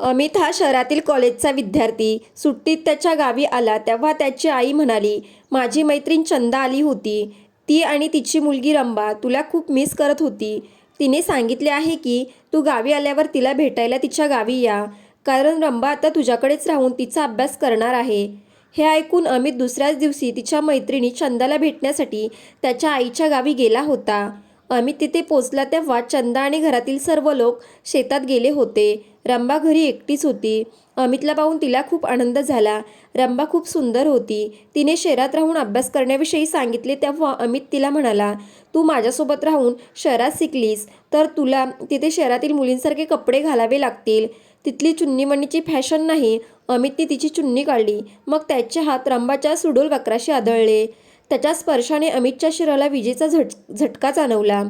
अमित हा शहरातील कॉलेजचा विद्यार्थी. सुट्टीत त्याच्या गावी आला तेव्हा त्याची आई म्हणाली माझी मैत्रीण चंदा आली होती. ती आणि तिची मुलगी रंबा तुला खूप मिस करत होती. तिने सांगितले आहे की तू गावी आल्यावर तिला भेटायला तिच्या गावी या. कारण रंबा आता तुझ्याकडेच राहून तिचा अभ्यास करणार आहे. हे ऐकून अमित दुसऱ्याच दिवशी तिच्या मैत्रिणी चंदाला भेटण्यासाठी त्याच्या आईच्या गावी गेला होता. अमित तिथे पोचला तेव्हा चंदा आणि घरातील सर्व लोक शेतात गेले होते. रंबा घरी एकटीच होती. अमितला पाहून तिला खूप आनंद झाला. रंबा खूप सुंदर होती. तिने शहरात राहून अभ्यास करण्याविषयी सांगितले तेव्हा अमित तिला म्हणाला तू माझ्यासोबत राहून शहरात शिकलीस तर तुला तिथे शहरातील मुलींसारखे कपडे घालावे लागतील. तिथली चुन्नीमणीची फॅशन नाही. अमितने तिची चुन्नी काढली. मग त्याचे हात रंबाच्या सुडोल वक्राशी आदळले. त्याच्या स्पर्शाने अमितच्या शिराला विजेचा झट झटका जाणवला.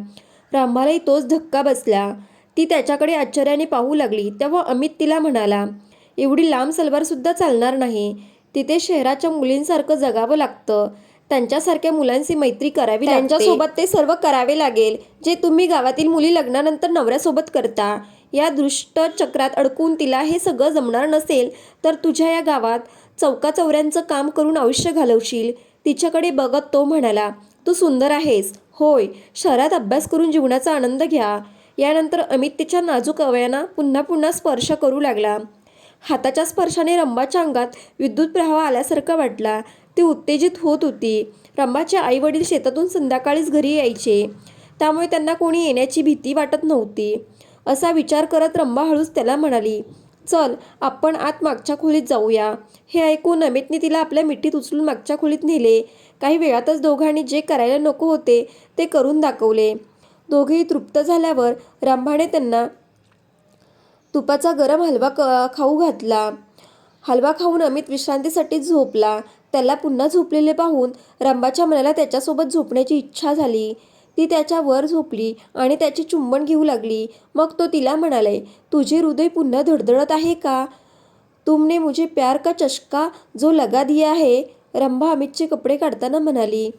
रामभालाही तोच धक्का बसला. ती त्याच्याकडे आश्चर्याने पाहू लागली तेव्हा अमित तिला म्हणाला एवढी लांब सलवारसुद्धा चालणार नाही. तिथे शहराच्या मुलींसारखं जगावं लागतं. त्यांच्यासारख्या मुलांची मैत्री करावी त्यांच्यासोबत ते सर्व करावे लागेल. जे तुम्ही गावातील मुली लग्नानंतर नवऱ्यासोबत करता या दृष्ट चक्रात अडकून तिला हे सगळं जमणार नसेल तर तुझ्या या गावात चौका चौऱ्यांचं काम करून आयुष्य घालवशील. तिच्याकडे बघत तो म्हणाला तू सुंदर आहेस. होय शहरात अभ्यास करून जीवनाचा आनंद घ्या. यानंतर अमित तिच्या नाजूक अवयांना पुन्हा पुन्हा स्पर्श करू लागला. हाताच्या स्पर्शाने रंबाच्या अंगात विद्युत प्रवाह आल्यासारखा वाटला. ती उत्तेजित होत होती. रंबाचे आई वडील शेतातून संध्याकाळीच घरी यायचे. त्यामुळे त्यांना कोणी येण्याची भीती वाटत नव्हती. असा विचार करत रंबा हळूच त्याला म्हणाली चल आपण आत मागच्या खोलीत जाऊया. हे ऐकून अमितने तिला आपल्या मिठीत उचलून मागच्या खोलीत नेले. काही वेळातच दोघांनी जे करायला नको होते ते करून दाखवले. दोघेही तृप्त झाल्यावर रंभाने त्यांना तुपाचा गरम हलवा क खाऊ घातला. हलवा खाऊन अमित विश्रांतीसाठी झोपला. त्याला पुन्हा झोपलेले पाहून रंबाच्या मनाला त्याच्यासोबत झोपण्याची इच्छा झाली. ती त्याच्या वर झोपली आणि त्याची चुंबन घेऊ लागली. मग तो तिला म्हणाले तुझे हृदय पुन्हा धडधडत आहे का? तुमने मुझे प्यार का चषका जो लगा दिया है रंभा अमितचे कपडे काढताना म्हणाली.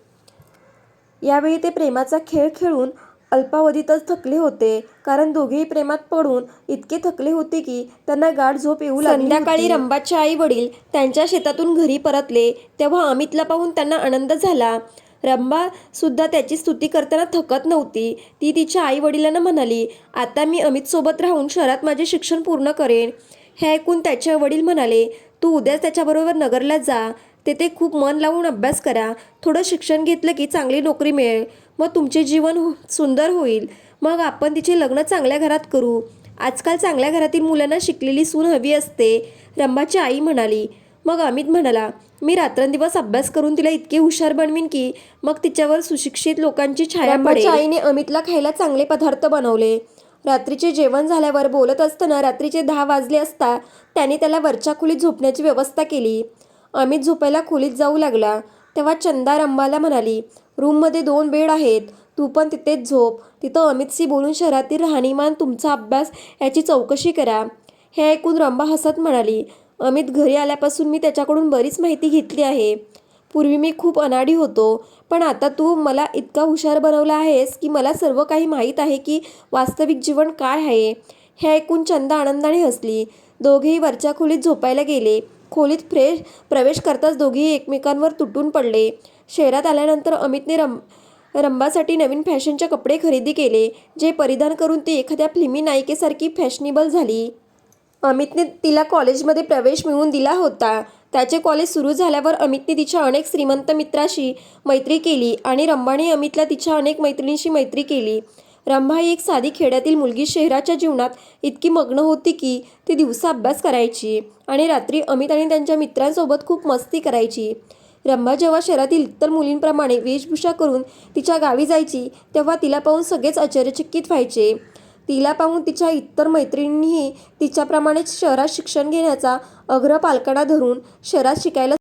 यावेळी ते प्रेमाचा खेळ खेळून अल्पावधीतच थकले होते कारण दोघेही प्रेमात पडून इतके थकले होते की त्यांना गाढ झोप येऊ लागली संध्याकाळी रंबाचे आई वडील त्यांच्या शेतातून घरी परतले तेव्हा अमितला पाहून त्यांना आनंद झाला. रंबा सुद्धा त्याची स्तुती करताना थकत नव्हती. ती तिच्या आई वडिलांना म्हणाली आता मी अमितसोबत राहून शहरात माझे शिक्षण पूर्ण करेन. हे ऐकून त्याचे वडील म्हणाले तू उद्याच त्याच्याबरोबर नगरला जा. तेथे खूप मन लावून अभ्यास करा. थोडं शिक्षण घेतलं की चांगली नोकरी मिळेल. मग तुमचे जीवन हो सुंदर होईल. मग आपण तिचे लग्न चांगल्या घरात करू. आजकाल चांगल्या घरातील मुलांना शिकलेली सून हवी असते. रंबाची आई म्हणाली. मग अमित म्हणाला मी रात्रंदिवस अभ्यास करून तिला इतके हुशार बनवीन की मग तिच्यावर सुशिक्षित लोकांची छाया पडेल. आईने अमितला खायला चांगले पदार्थ बनवले. रात्रीचे जेवण झाल्यावर बोलत असताना रात्रीचे दहा वाजले असता त्याने त्याला वरच्या खोलीत झोपण्याची व्यवस्था केली. अमित झोपायला खोलीत जाऊ लागला. तेव्हा चंदा रंबाला म्हणाली रूममध्ये दोन बेड आहेत. तू पण तिथेच झोप. तिथं अमितशी बोलून शहरातील राहणीमान तुमचा अभ्यास याची चौकशी करा. हे ऐकून रंबा हसत म्हणाली अमित घरी आल्यापासून मी त्याच्याकडून बरीच माहिती घेतली आहे. पूर्वी मी खूप अनाडी होतो पण आता तू मला इतका हुशार बनवला आहेस की मला सर्व काही माहीत आहे की वास्तविक जीवन काय आहे. हे ऐकून चंदा आनंदाने हसली. दोघेही वरच्या खोलीत झोपायला गेले. खोलीत फ्रेश प्रवेश करताच दोघेही एकमेकांवर तुटून पडले. शहरात आल्यानंतर अमितने रम रंबासाठी नवीन फॅशनचे कपडे खरेदी केले जे परिधान करून ती एखाद्या फिल्मी नायिकेसारखी फॅशनेबल झाली. अमितने तिला कॉलेजमध्ये प्रवेश मिळवून दिला होता. त्याचे कॉलेज सुरू झाल्यावर अमितने तिच्या अनेक श्रीमंत मित्राशी मैत्री केली आणि रंभाने अमितला तिच्या अनेक मैत्रिणींशी मैत्री केली. रंभा ही एक साधी खेड्यातील मुलगी. शहराच्या जीवनात इतकी मग्न होती की ती दिवसा अभ्यास करायची आणि रात्री अमित आणि त्यांच्या मित्रांसोबत खूप मस्ती करायची. रंभा जेव्हा शहरातील इतर मुलींप्रमाणे वेशभूषा करून तिच्या गावी जायची तेव्हा तिला पाहून सगळेच आश्चर्यचकित व्हायचे. तिला पाहून तिच्या इतर मैत्रिणींनीही तिच्याप्रमाणेच शहरात शिक्षण घेण्याचा अग्र पालकांना धरून शहरात शिकायला